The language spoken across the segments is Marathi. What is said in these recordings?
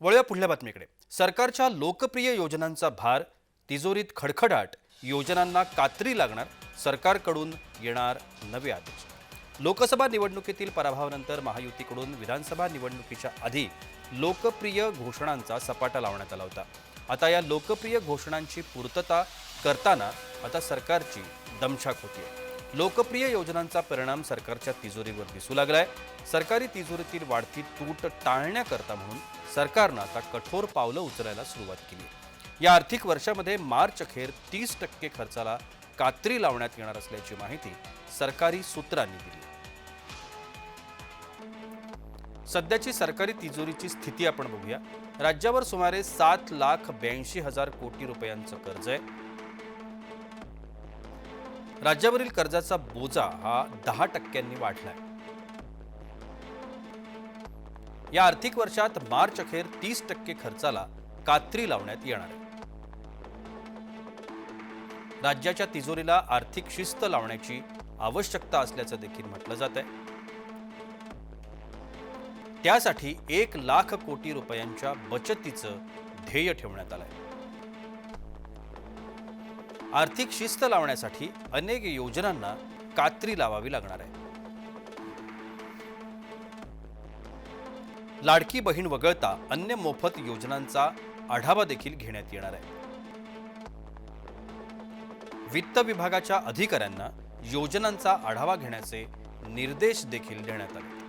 वळूया पुढल्या बातमीकडे. सरकारच्या लोकप्रिय योजनांचा भार तिजोरीत खडखडाट योजनांना कात्री लागणार सरकारकडून येणार नवे आदेश. लोकसभा निवडणुकीतील पराभवानंतर महायुतीकडून विधानसभा निवडणुकीच्या आधी लोकप्रिय घोषणांचा सपाटा लावण्यात आला होता. आता या लोकप्रिय घोषणांची पूर्तता करताना आता सरकारची दमछाक होतीये. लोकप्रिय योजनांचा परिणाम सरकारच्या तिजोरीवर दिसू लागलाय. सरकारी तिजोरीतील वाढती तूट टाळण्याकरता म्हणून सरकारनं आता कठोर पावलं उचलायला सुरुवात केली या आर्थिक वर्षामध्ये मार्च अखेर तीस टक्के खर्चाला कात्री लावण्यात येणार असल्याची माहिती सरकारी सूत्रांनी दिली सध्याची सरकारी तिजोरीची स्थिती आपण बघूया. राज्यावर सुमारे सात लाख ब्याऐंशी हजार कोटी रुपयांचं कर्ज आहे. राज्यावरील कर्जाचा बोजा हा दहा टक्क्यांनी वाढलाय. या आर्थिक वर्षात मार्च अखेर तीस टक्के खर्चाला कात्री लावण्यात येणार आहे. राज्याच्या तिजोरीला आर्थिक शिस्त लावण्याची आवश्यकता असल्याचं देखील म्हटलं जात आहे त्यासाठी एक लाख कोटी रुपयांच्या बचतीचं ध्येय ठेवण्यात आलंय. आर्थिक शिस्त लावण्यासाठी अनेक योजनांना कात्री लावावी लागणार आहे. लाडकी बहीण वगळता अन्य मोफत योजनांचा आढावा देखील घेण्यात येणार आहे. वित्त विभागाच्या अधिकाऱ्यांना योजनांचा आढावा घेण्याचे निर्देश देखील देण्यात आले.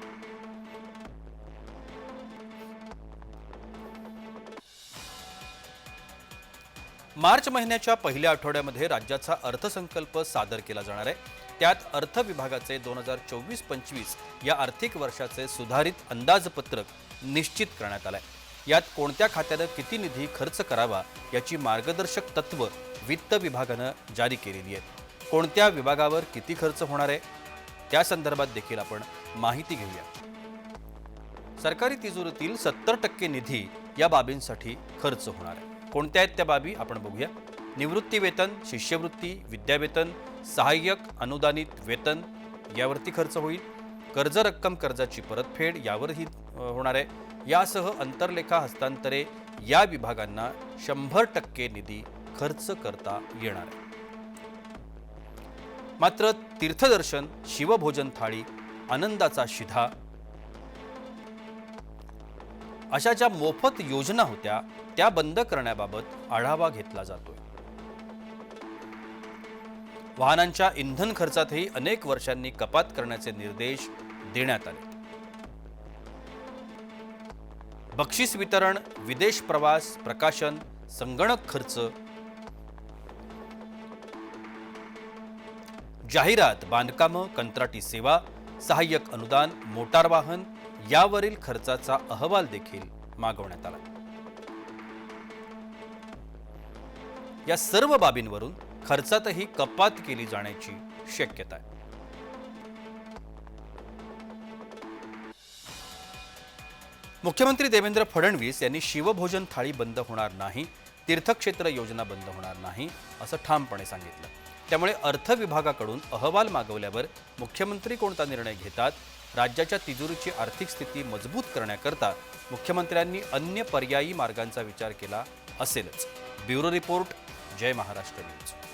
मार्च महिन्याच्या पहिल्या आठवड्यामध्ये राज्याचा अर्थसंकल्प सादर केला जाणार आहे. त्यात अर्थ विभागाचे दोन हजार चोवीस पंचवीस या आर्थिक वर्षाचे सुधारित अंदाजपत्रक निश्चित करण्यात आलंय. यात कोणत्या खात्यानं किती निधी खर्च करावा याची मार्गदर्शक तत्व वित्त विभागानं जारी केलेली आहेत. कोणत्या विभागावर किती खर्च होणार आहे? त्या संदर्भात देखील आपण माहिती घेऊया. सरकारी तिजोरीतील सत्तर टक्के निधी या बाबींसाठी खर्च होणार आहे. कोणत्या आहेत त्या बाबी आपण बघूया. निवृत्ती वेतन शिष्यवृत्ती विद्यावेतन सहाय्यक अनुदानित वेतन यावरती खर्च होईल. कर्ज रक्कम कर्जाची परतफेड यावरही होणार आहे. यासह अंतर्लेखा हस्तांतरे या विभागांना शंभर टक्के निधी खर्च करता येणार आहे. मात्र तीर्थदर्शन शिवभोजन थाळी आनंदाचा शिधा अशा ज्या मोफत योजना होत्या त्या बंद करण्याबाबत आढावा घेतला जातोय. वाहनांच्या इंधन खर्चातही अनेक वर्षांनी कपात करण्याचे निर्देश देण्यात आले. बक्षीस वितरण विदेश प्रवास प्रकाशन संगणक खर्च जाहिरात बांधकामं कंत्राटी सेवा सहाय्यक अनुदान मोटार वाहन यावरील खर्चाचा अहवाल देखील मागवण्यात आला. या सर्व बाबींवरून खर्चातही कपात केली जाण्याची शक्यता आहे. मुख्यमंत्री देवेंद्र फडणवीस यांनी शिवभोजन थाळी बंद होणार नाही तीर्थक्षेत्र योजना बंद होणार नाही असं ठामपणे सांगितलं. त्यामुळे अर्थ विभागाकडून अहवाल मागवल्यावर मुख्यमंत्री कोणता निर्णय घेतात राज्याच्या तिजोरीची आर्थिक स्थिती मजबूत करण्याकरता मुख्यमंत्र्यांनी अन्य पर्यायी मार्गांचा विचार केला असेलच. ब्युरो रिपोर्ट जय महाराष्ट्र न्यूज.